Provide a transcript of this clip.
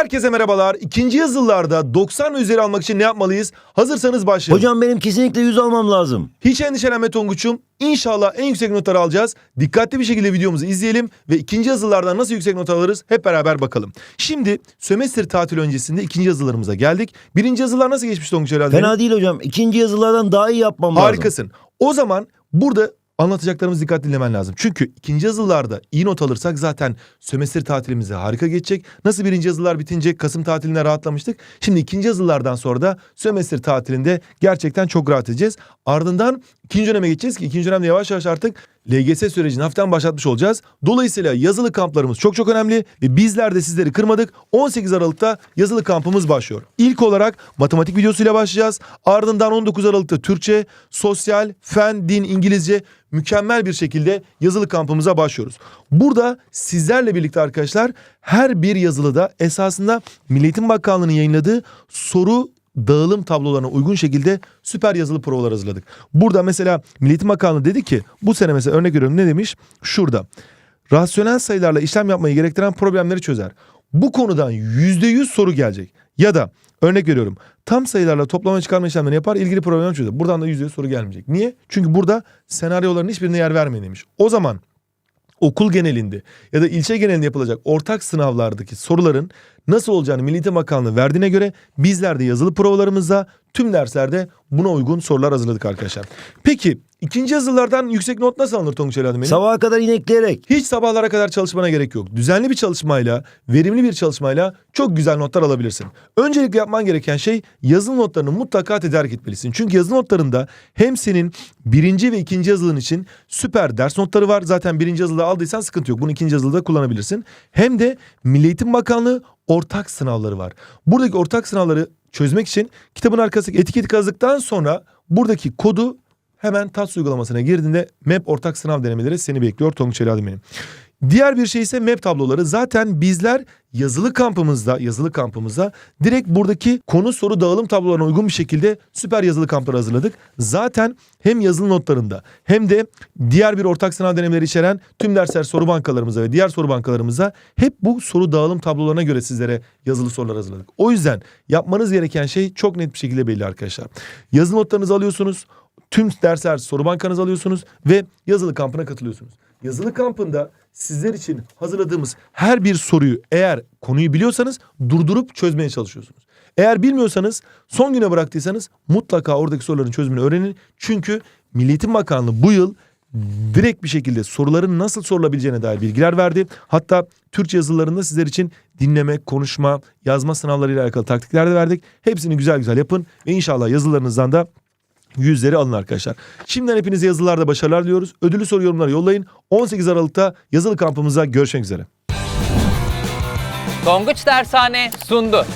Herkese merhabalar. İkinci yazılılarda 90 ve üzeri almak için ne yapmalıyız? Hazırsanız başlayalım. Hocam benim kesinlikle 100 almam lazım. Hiç endişelenme Tonguç'um. İnşallah en yüksek notları alacağız. Dikkatli bir şekilde videomuzu izleyelim ve ikinci yazılardan nasıl yüksek not alırız hep beraber bakalım. Şimdi sömestr tatil öncesinde ikinci yazılarımıza geldik. Birinci yazılar nasıl geçmiş Tonguç herhalde? Fena değil hocam. İkinci yazılardan daha iyi yapmam lazım. Harikasın. O zaman burada anlatacaklarımızı dikkatli dinlemen lazım. Çünkü ikinci yazılarda iyi not alırsak zaten sömestr tatilimize harika geçecek. Nasıl birinci yazılar bitince Kasım tatiline rahatlamıştık. Şimdi ikinci yazılardan sonra da sömestr tatilinde gerçekten çok rahat edeceğiz. Ardından ikinci döneme geçeceğiz ki ikinci dönemde yavaş yavaş artık LGS sürecini hafiften başlatmış olacağız. Dolayısıyla yazılı kamplarımız çok çok önemli ve bizler de sizleri kırmadık. 18 Aralık'ta yazılı kampımız başlıyor. İlk olarak matematik videosuyla başlayacağız. Ardından 19 Aralık'ta Türkçe, sosyal, fen, din, İngilizce mükemmel bir şekilde yazılı kampımıza başlıyoruz. Burada sizlerle birlikte arkadaşlar her bir yazılıda esasında Milli Eğitim Bakanlığı'nın yayınladığı soru dağılım tablolarına uygun şekilde süper yazılı provalar hazırladık. Burada mesela Milli Bakanlığı dedi ki bu sene mesela örnek veriyorum ne demiş? Şurada rasyonel sayılarla işlem yapmayı gerektiren problemleri çözer. Bu konudan %100 soru gelecek. Ya da örnek veriyorum tam sayılarla toplama çıkarma işlemlerini yapar ilgili problemi çözer. Buradan da %100 soru gelmeyecek. Niye? Çünkü burada senaryoların hiçbirine yer vermeyin demiş. O zaman okul genelinde ya da ilçe genelinde yapılacak ortak sınavlardaki soruların nasıl olacağını Milli Eğitim Bakanlığı verdiğine göre bizler de yazılı provalarımızda tüm derslerde buna uygun sorular hazırladık arkadaşlar. Peki ikinci yazılardan yüksek not nasıl alınır Tonguç Eladım benim? Sabaha kadar inekleyerek. Hiç sabahlara kadar çalışmana gerek yok. Düzenli bir çalışmayla, verimli bir çalışmayla çok güzel notlar alabilirsin. Öncelikle yapman gereken şey yazılı notlarını mutlaka tedarik etmelisin. Çünkü yazılı notlarında hem senin birinci ve ikinci yazılın için süper ders notları var. Zaten birinci yazılıda aldıysan sıkıntı yok. Bunu ikinci yazılıda kullanabilirsin. Hem de Milli Eğitim Bakanlığı ortak sınavları var. Buradaki ortak sınavları çözmek için kitabın arkasındaki etiketi kazdıktan sonra buradaki kodu hemen TATS uygulamasına girdiğinde MEP ortak sınav denemeleri seni bekliyor Tonguç Eladım benim. Diğer bir şey ise MEP tabloları. Zaten bizler yazılı kampımızda, yazılı kampımızda direkt buradaki konu soru dağılım tablolarına uygun bir şekilde süper yazılı kampları hazırladık. Zaten hem yazılı notlarında hem de diğer bir ortak sınav denemeleri içeren tüm dersler soru bankalarımıza ve diğer soru bankalarımıza hep bu soru dağılım tablolarına göre sizlere yazılı sorular hazırladık. O yüzden yapmanız gereken şey çok net bir şekilde belli arkadaşlar. Yazılı notlarınızı alıyorsunuz. Tüm dersler soru bankanızı alıyorsunuz ve yazılı kampına katılıyorsunuz. Yazılı kampında sizler için hazırladığımız her bir soruyu eğer konuyu biliyorsanız durdurup çözmeye çalışıyorsunuz. Eğer bilmiyorsanız son güne bıraktıysanız mutlaka oradaki soruların çözümünü öğrenin. Çünkü Milli Eğitim Bakanlığı bu yıl direkt bir şekilde soruların nasıl sorulabileceğine dair bilgiler verdi. Hatta Türkçe yazılarında sizler için dinleme, konuşma, yazma sınavlarıyla alakalı taktikler de verdik. Hepsini güzel güzel yapın ve inşallah yazılarınızdan da yüzleri alın arkadaşlar. Şimdiden hepinize yazılarda başarılar diliyoruz. Ödülü soru yorumları yollayın. 18 Aralık'ta yazılı kampımıza görüşmek üzere. Tonguç Dershane sundu.